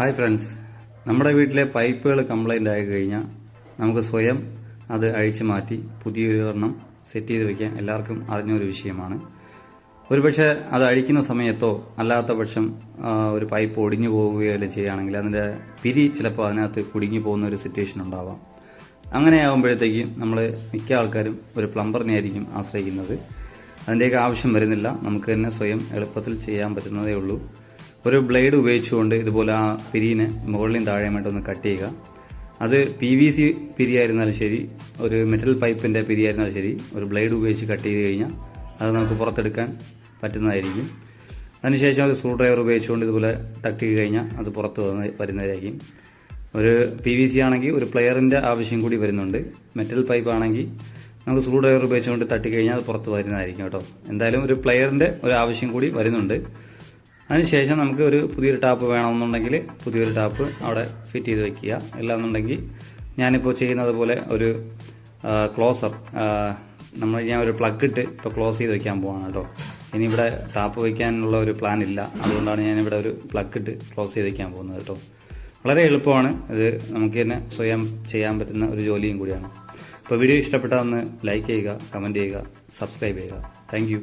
Hi friends നമ്മുടെ വീട്ടിലെ പൈപ്പുകൾ കംപ്ലൈന്റ് ആയി കഴിഞ്ഞാൽ നമുക്ക് സ്വയം അത് അഴിച്ചു മാറ്റി പുതിയൊരു ഒരെണ്ണം സെറ്റ് ചെയ്ത് വെക്കാൻ എല്ലാവർക്കും അറിഞ്ഞൊരു വിഷയമാണ്. ഒരുപക്ഷെ അത് അഴിക്കുന്ന സമയത്തോ അല്ലാത്ത പക്ഷം ഒരു പൈപ്പ് ഒടിഞ്ഞു പോവുകയോ എല്ലാം ചെയ്യുകയാണെങ്കിൽ അതിന്റെ പിരി ചിലപ്പോൾ അതിനകത്ത് കുടുങ്ങി പോകുന്ന ഒരു സിറ്റുവേഷൻ ഉണ്ടാവാം. അങ്ങനെ ആകുമ്പോഴത്തേക്കും നമ്മൾ മിക്ക ആൾക്കാരും ഒരു പ്ലംബറിനെ ആയിരിക്കും ആശ്രയിക്കുന്നത്. അതിന്റെയൊക്കെ ആവശ്യം വരുന്നില്ല. നമുക്ക് തന്നെ സ്വയം എളുപ്പത്തിൽ ചെയ്യാൻ പറ്റുന്നതേ ഉള്ളൂ. ഒരു ബ്ലേഡ് ഉപയോഗിച്ചുകൊണ്ട് ഇതുപോലെ ആ പിരിയിനെ മുകളിലും താഴെയുമായിട്ട് ഒന്ന് കട്ട് ചെയ്യുക. അത് പി വി സി പിരിയായിരുന്നാലും ശരി ഒരു മെറ്റൽ പൈപ്പിന്റെ പിരിയായിരുന്നാലും ശരി ഒരു ബ്ലേഡ് ഉപയോഗിച്ച് കട്ട് ചെയ്ത് കഴിഞ്ഞാൽ അത് നമുക്ക് പുറത്തെടുക്കാൻ പറ്റുന്നതായിരിക്കും. അതിനുശേഷം ഒരു സ്ക്രൂ ഡ്രൈവർ ഉപയോഗിച്ചുകൊണ്ട് ഇതുപോലെ തട്ടി കഴിഞ്ഞാൽ അത് പുറത്ത് വന്ന് വരുന്നതായിരിക്കും. ഒരു പി വി സി ആണെങ്കിൽ ഒരു പ്ലെയറിന്റെ ആവശ്യം കൂടി വരുന്നുണ്ട്. മെറ്റൽ പൈപ്പ് ആണെങ്കിൽ നമുക്ക് സ്ക്രൂ ഡ്രൈവർ ഉപയോഗിച്ചുകൊണ്ട് തട്ടി കഴിഞ്ഞാൽ അത് പുറത്ത് വരുന്നതായിരിക്കും കേട്ടോ. എന്തായാലും ഒരു പ്ലെയറിന്റെ ഒരു ആവശ്യം കൂടി വരുന്നുണ്ട്. അതിനുശേഷം നമുക്ക് ഒരു പുതിയൊരു ടാപ്പ് വേണമെന്നുണ്ടെങ്കിൽ പുതിയൊരു ടാപ്പ് അവിടെ ഫിറ്റ് ചെയ്ത് വെക്കുക. ഇല്ലാന്നുണ്ടെങ്കിൽ ഞാനിപ്പോൾ ചെയ്യുന്നത് പോലെ ഒരു ക്ലോസർ നമ്മൾ ഞാൻ ഒരു പ്ലഗ് ഇട്ട് ഇപ്പോൾ ക്ലോസ് ചെയ്ത് വെക്കാൻ പോവാണ് കേട്ടോ. ഇനി ഇവിടെ ടാപ്പ് വയ്ക്കാനുള്ള ഒരു പ്ലാൻ ഇല്ല. അതുകൊണ്ടാണ് ഞാനിവിടെ ഒരു പ്ലഗ് ഇട്ട് ക്ലോസ് ചെയ്ത് വെക്കാൻ പോകുന്നത് കേട്ടോ. വളരെ എളുപ്പമാണ്. ഇത് നമുക്ക് തന്നെ സ്വയം ചെയ്യാൻ പറ്റുന്ന ഒരു ജോലിയും കൂടിയാണ്. അപ്പോൾ വീഡിയോ ഇഷ്ടപ്പെട്ടാൽ ഒന്ന് ലൈക്ക് ചെയ്യുക കമന്റ് ചെയ്യുക സബ്സ്ക്രൈബ് ചെയ്യുക. താങ്ക്